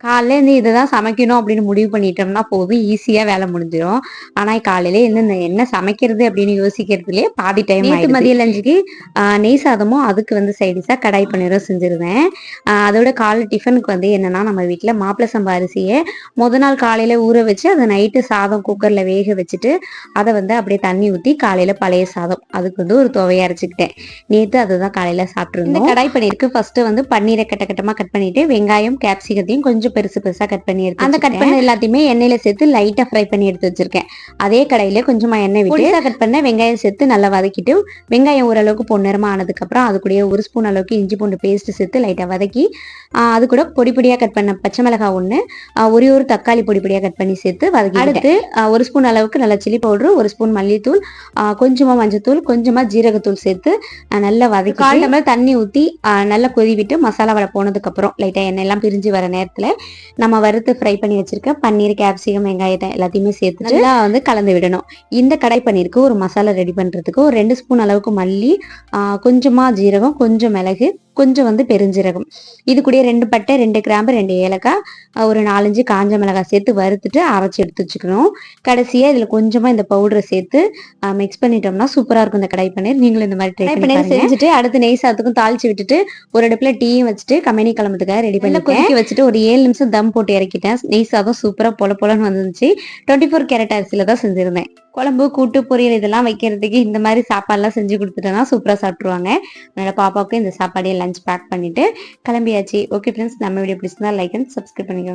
காலையில இருந்து இதை தான் சமைக்கணும் அப்படின்னு முடிவு பண்ணிட்டோம்னா போதும். ஈஸியா வேலை முடிஞ்சிடும் ஆனா காலையில இந்த என்ன சமைக்கிறது அப்படின்னு யோசிக்கிறதுலயே பாதி டைம் நேற்று மதிய லஞ்சுக்கு நெய் சாதமும் அதுக்கு வந்து சைடிஷா கடாய் பன்னீரும் செஞ்சிருந்தேன். ஆஹ் அதோட காலை டிஃபனுக்கு வந்து என்னன்னா நம்ம வீட்ல மாப்பிள சம்பா அரிசியை முத நாள் காலையில ஊற வச்சு அதை நைட்டு சாதம் குக்கர்ல வேக வச்சுட்டு அதை வந்து அப்படியே தண்ணி ஊத்தி காலையில பழைய சாதம். அதுக்கு வந்து ஒரு துவையை அரைச்சிக்கிட்டேன். நேத்து அதுதான் காலையில சாப்பிட்டுருந்தோம். இந்த கடாய் பன்னீருக்கு ஃபர்ஸ்ட் வந்து பன்னீரை கட்ட கட்டமா கட் பண்ணிட்டு வெங்காயம் கேப்சிகத்தையும் கொஞ்சம் பெருசு பெருசா கட் பண்ணி எடுத்து அந்த கட் பண்ண எல்லாத்தையுமே எண்ணெயில சேர்த்து லைட்டா ஃப்ரை பண்ணி எடுத்து வச்சிருக்கேன். அதே கடாயில கொஞ்சமா எண்ணெய் விட்டு கட் பண்ண வெங்காயம் சேர்த்து நல்லா வதக்கிட்டு வெங்காயம் ஓரளவுக்கு பொன்னிறமா ஆனதுக்கு அப்புறம் அது கூட ஒரு ஸ்பூன் அளவுக்கு இஞ்சி பூண்டு பேஸ்ட் சேர்த்து லைட்டா வதக்கி அது கூட பொடி பொடியா கட் பண்ண பச்சை மிளகாய் ஆஹ் ஒரே ஒரு தக்காளி பொடி பொடியா கட் பண்ணி சேர்த்து வதக்கி அடுத்து ஒரு ஸ்பூன் அளவுக்கு நல்ல சில்லி பவுடர் ஒரு ஸ்பூன் மல்லித்தூள் கொஞ்சமா மஞ்சத்தூள் கொஞ்சமா ஜீரகத்தூள் சேர்த்து நல்லா வதக்கி கால் டம்ளர் தண்ணி ஊத்தி ஆஹ் நல்லா கொதி விட்டு மசாலா வடை போனதுக்கு அப்புறம் லைட்டா எண்ணெய் எல்லாம் பிரிஞ்சு வர நேரத்துல நம்ம வறுத்து ஃப்ரை பண்ணி வச்சிருக்க பன்னீர் கேப்சிகம் வெங்காயத்தை எல்லாத்தையுமே சேர்த்து நல்லா வந்து கலந்து விடணும். இந்த கடை பன்னீருக்கு ஒரு மசாலா ரெடி பண்றதுக்கு ஒரு ரெண்டு ஸ்பூன் அளவுக்கு மல்லி ஆஹ் கொஞ்சமா ஜீரகம் கொஞ்சம் மிளகு கொஞ்சம் வந்து பெருஞ்சீரகம். இது கூடயே ரெண்டு பட்டை ரெண்டு கிராம்பு ரெண்டு ஏலக்காய் ஒரு நாலஞ்சு காஞ்ச மிளகாய் சேர்த்து வறுத்துட்டு அரைச்சி எடுத்து வச்சுக்கணும். கடைசியா இதுல கொஞ்சமா இந்த பவுடரை சேர்த்து மிக்ஸ் பண்ணிட்டோம்னா சூப்பரா இருக்கும் இந்த கடாய் பன்னீர். நீங்களும் இந்த மாதிரி ட்ரை பண்ணி செஞ்சுட்டு அடுத்து நெய் சாதத்துக்கும் தாளிச்சு விட்டுட்டு ஒரு அடுப்புல டீயும் வச்சுட்டு கம்பெனி கிளம்புறதுக்காக ரெடி பண்ணி கொதிக்க வச்சுட்டு ஒரு ஏழு நிமிஷம் தம் போட்டு இறக்கிட்டேன். நெய் சாதம் சூப்பரா பொல பொலன்னு வந்துருந்துச்சு. டுவெண்ட்டி ஃபோர் கேரட் அரிசியில தான் செஞ்சிருந்தேன். குழம்பு கூட்டு பொரியல் இதெல்லாம் வைக்கிறதுக்கு இந்த மாதிரி சாப்பாடுலாம் செஞ்சு கொடுத்துட்டோம்னா சூப்பரா சாப்பிட்ருவாங்க அதனால பாப்பாவுக்கு இந்த சாப்பாடையே லஞ்ச் பேக் பண்ணிட்டு கிளம்பியாச்சு. ஓகே ஃப்ரெண்ட்ஸ் நம்ம வீடியோ பிடிச்சிருந்தா லைக் அண்ட் சப்ஸ்கிரைப் பண்ணிக்கோங்க.